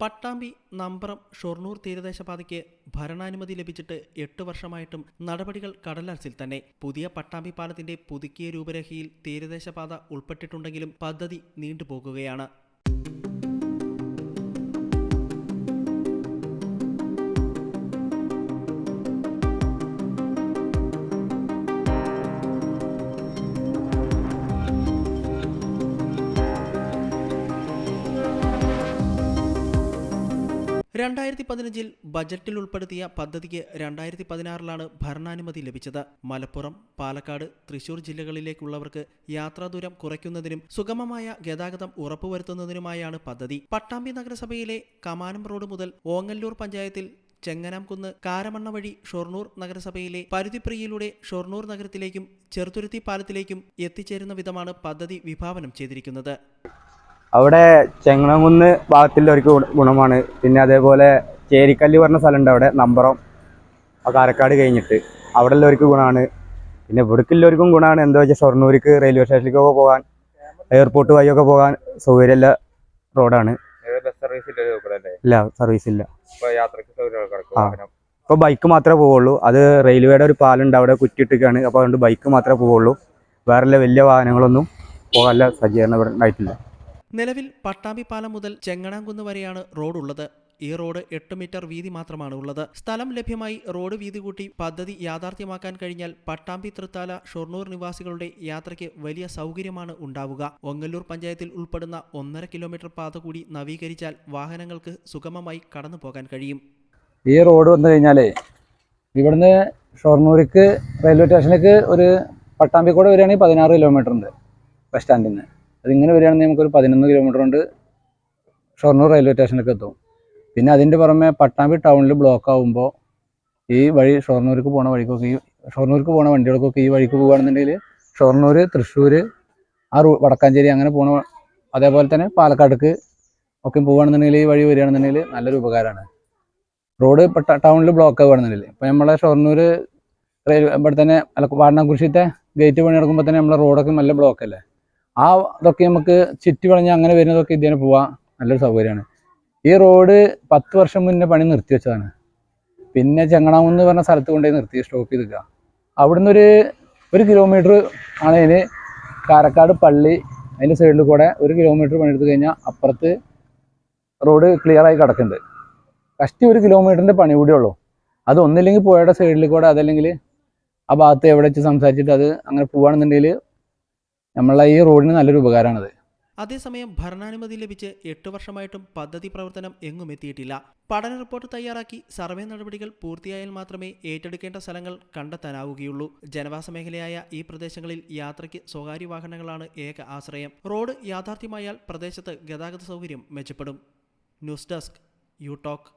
പട്ടാമ്പി നമ്പറം ഷൊർണൂർ തീരദേശ പാതയ്ക്ക് ഭരണാനുമതി ലഭിച്ചിട്ട് എട്ട് വർഷമായിട്ടും നടപടികൾ കടലാസിൽ തന്നെ. പുതിയ പട്ടാമ്പി പാലത്തിന്റെ പുതുക്കിയ രൂപരേഖയിൽ തീരദേശപാത ഉൾപ്പെട്ടിട്ടുണ്ടെങ്കിലും പദ്ധതി നീണ്ടുപോകുകയാണ്. രണ്ടായിരത്തി പതിനഞ്ചിൽ ബജറ്റിൽ ഉൾപ്പെടുത്തിയ പദ്ധതിക്ക് രണ്ടായിരത്തി പതിനാറിലാണ് ഭരണാനുമതി ലഭിച്ചത്. മലപ്പുറം പാലക്കാട് തൃശൂർ ജില്ലകളിലേക്കുള്ളവർക്ക് യാത്രാദൂരം കുറയ്ക്കുന്നതിനും സുഗമമായ ഗതാഗതം ഉറപ്പുവരുത്തുന്നതിനുമായാണ് പദ്ധതി. പട്ടാമ്പി നഗരസഭയിലെ കമാനം റോഡ് മുതൽ ഓങ്ങല്ലൂർ പഞ്ചായത്തിൽ ചെങ്ങനാംകുന്ന് കാരമണ്ണ വഴി ഷൊർണൂർ നഗരസഭയിലെ പരുത്തിപ്രിയയിലൂടെ ഷൊർണൂർ നഗരത്തിലേക്കും ചെറുതുരുത്തി പാലത്തിലേക്കും എത്തിച്ചേരുന്ന വിധമാണ് പദ്ധതി വിഭാവനം ചെയ്തിരിക്കുന്നത്. അവിടെ ചെങ്ങണകുന്ന് ഭാഗത്തുള്ളവർക്ക് ഒരു ഗുണമാണ്. പിന്നെ അതേപോലെ ചേരിക്കല്ല് പറഞ്ഞ സ്ഥലമുണ്ട് അവിടെ നമ്പറം. ആ കാരക്കാട് കഴിഞ്ഞിട്ട് അവിടെ ഉള്ളവർക്ക് ഗുണമാണ്. പിന്നെ ഇവിടേക്കുള്ളവർക്കും ഗുണമാണ്. എന്താ വെച്ചാൽ ഷൊർണൂർക്ക് റെയിൽവേ സ്റ്റേഷനിലേക്കൊക്കെ പോകാൻ എയർപോർട്ട് വഴിയൊക്കെ പോകാൻ സൗകര്യമുള്ള റോഡാണ് ഇല്ല സർവീസ് ഇല്ല ഇപ്പൊ. ബൈക്ക് മാത്രമേ പോവുള്ളൂ. അത് റെയിൽവേയുടെ ഒരു പാലുണ്ട് അവിടെ കുറ്റിയിട്ടൊക്കെയാണ് അപ്പോൾ അതുകൊണ്ട് ബൈക്ക് മാത്രമേ പോവുള്ളൂ. വേറെ വലിയ വാഹനങ്ങളൊന്നും പോകാനുള്ള സജ്ജീകരണം ഇവിടെ ഉണ്ടായിട്ടില്ല. നിലവിൽ പട്ടാമ്പിപ്പാലം മുതൽ ചെങ്ങണാംകുന്ന് വരെയാണ് റോഡ് ഉള്ളത് ഈ റോഡ് എട്ട് മീറ്റർ വീതി മാത്രമാണ് ഉള്ളത്. സ്ഥലം ലഭ്യമായി റോഡ് വീതി കൂട്ടി പദ്ധതി യാഥാർത്ഥ്യമാക്കാൻ കഴിഞ്ഞാൽ പട്ടാമ്പി തൃത്താല ഷൊർണൂർ നിവാസികളുടെ യാത്രയ്ക്ക് വലിയ സൗകര്യമാണ് ഉണ്ടാവുക. ഒങ്ങല്ലൂർ പഞ്ചായത്തിൽ ഉൾപ്പെടുന്ന ഒന്നര കിലോമീറ്റർ പാത കൂടി നവീകരിച്ചാൽ വാഹനങ്ങൾക്ക് സുഗമമായി കടന്നു പോകാൻ കഴിയും. ഈ റോഡ് വന്നു കഴിഞ്ഞാലേ ഇവിടുന്ന് ഷൊർണൂർക്ക് റെയിൽവേ സ്റ്റേഷനിലേക്ക് ഒരു പട്ടാമ്പിക്കൂടെ വരികയാണെങ്കിൽ പതിനാറ് കിലോമീറ്റർ ഉണ്ട് ബസ് സ്റ്റാൻഡിൽ നിന്ന് അതിങ്ങനെ വരികയാണെങ്കിൽ നമുക്കൊരു പതിനൊന്ന് കിലോമീറ്റർ കൊണ്ട് ഷൊർണൂർ റെയിൽവേ സ്റ്റേഷനിലേക്ക് എത്തും. പിന്നെ അതിന്റെ പുറമെ പട്ടാമ്പി ടൗണിൽ ബ്ലോക്ക് ആകുമ്പോൾ ഈ വഴി ഷൊർണൂർക്ക് പോണ വഴിക്കൊക്കെ ഈ ഷൊർണൂർക്ക് പോണ വണ്ടികൾക്കൊക്കെ ഈ വഴിക്ക് പോകുകയാണെന്നുണ്ടെങ്കിൽ ഷൊർണൂർ തൃശ്ശൂർ ആ റൂ വടക്കാഞ്ചേരി അങ്ങനെ പോണ അതേപോലെ തന്നെ പാലക്കാടേക്ക് ഒക്കെ പോകുകയാണെന്നുണ്ടെങ്കിൽ ഈ വഴി വരികയാണെന്നുണ്ടെങ്കിൽ നല്ലൊരു ഉപകാരമാണ് റോഡ് ടൗണിൽ ബ്ലോക്ക് ആവുകയാണെന്നുണ്ടെങ്കിൽ ഇപ്പം നമ്മളെ ഷൊർണൂർ റെയിൽവേ ഇവിടെ തന്നെ വാരണാകുറിശിത്തെ ഗേറ്റ് പണി നടക്കുമ്പോൾ തന്നെ നമ്മളെ റോഡൊക്കെ നല്ല ബ്ലോക്ക് അല്ലേ? ആ ഇതൊക്കെ നമുക്ക് ചുറ്റി വളഞ്ഞ് അങ്ങനെ വരുന്നതൊക്കെ ഇതിനെ പോവാൻ നല്ലൊരു സൗകര്യമാണ്. ഈ റോഡ് പത്ത് വർഷം മുന്നേ പണി നിർത്തി വെച്ചതാണ്. പിന്നെ ചെങ്ങണാമെന്ന് പറഞ്ഞ സ്ഥലത്ത് കൊണ്ടുപോയി നിർത്തി സ്റ്റോപ്പ് ചെയ്ത് നിൽക്കുക അവിടുന്ന് ഒരു ഒരു കിലോമീറ്റർ ആണ് അതിന് കാരക്കാട് പള്ളി അതിന്റെ സൈഡിൽ കൂടെ ഒരു കിലോമീറ്റർ പണിയെടുത്ത് കഴിഞ്ഞാൽ അപ്പുറത്ത് റോഡ് ക്ലിയർ ആയി കിടക്കുന്നുണ്ട്. കഷ്ടി ഒരു കിലോമീറ്ററിന്റെ പണി കൂടെ ഉള്ളൂ. അത് ഒന്നില്ലെങ്കിൽ പുഴയുടെ സൈഡിൽ കൂടെ അതല്ലെങ്കിൽ ആ ഭാഗത്ത് എവിടെ വെച്ച് സംസാരിച്ചിട്ട് അത് അങ്ങനെ പോവുകയാണെന്നുണ്ടെങ്കിൽ നമ്മളെ ഈ റോഡിന് നല്ലൊരു ഉപകാരമാണത്. അതേസമയം ഭരണാനുമതി ലഭിച്ച് എട്ട് വർഷമായിട്ടും പദ്ധതി പ്രവർത്തനം എങ്ങും എത്തിയിട്ടില്ല. പഠന റിപ്പോർട്ട് തയ്യാറാക്കി സർവേ നടപടികൾ പൂർത്തിയായാൽ മാത്രമേ ഏറ്റെടുക്കേണ്ട സ്ഥലങ്ങൾ കണ്ടെത്താനാവുകയുള്ളൂ. ജനവാസ മേഖലയായ ഈ പ്രദേശങ്ങളിൽ യാത്രയ്ക്ക് സ്വകാര്യ വാഹനങ്ങളാണ് ഏക ആശ്രയം. റോഡ് യാഥാർത്ഥ്യമായാൽ പ്രദേശത്ത് ഗതാഗത സൗകര്യം മെച്ചപ്പെടും. News desk you talk.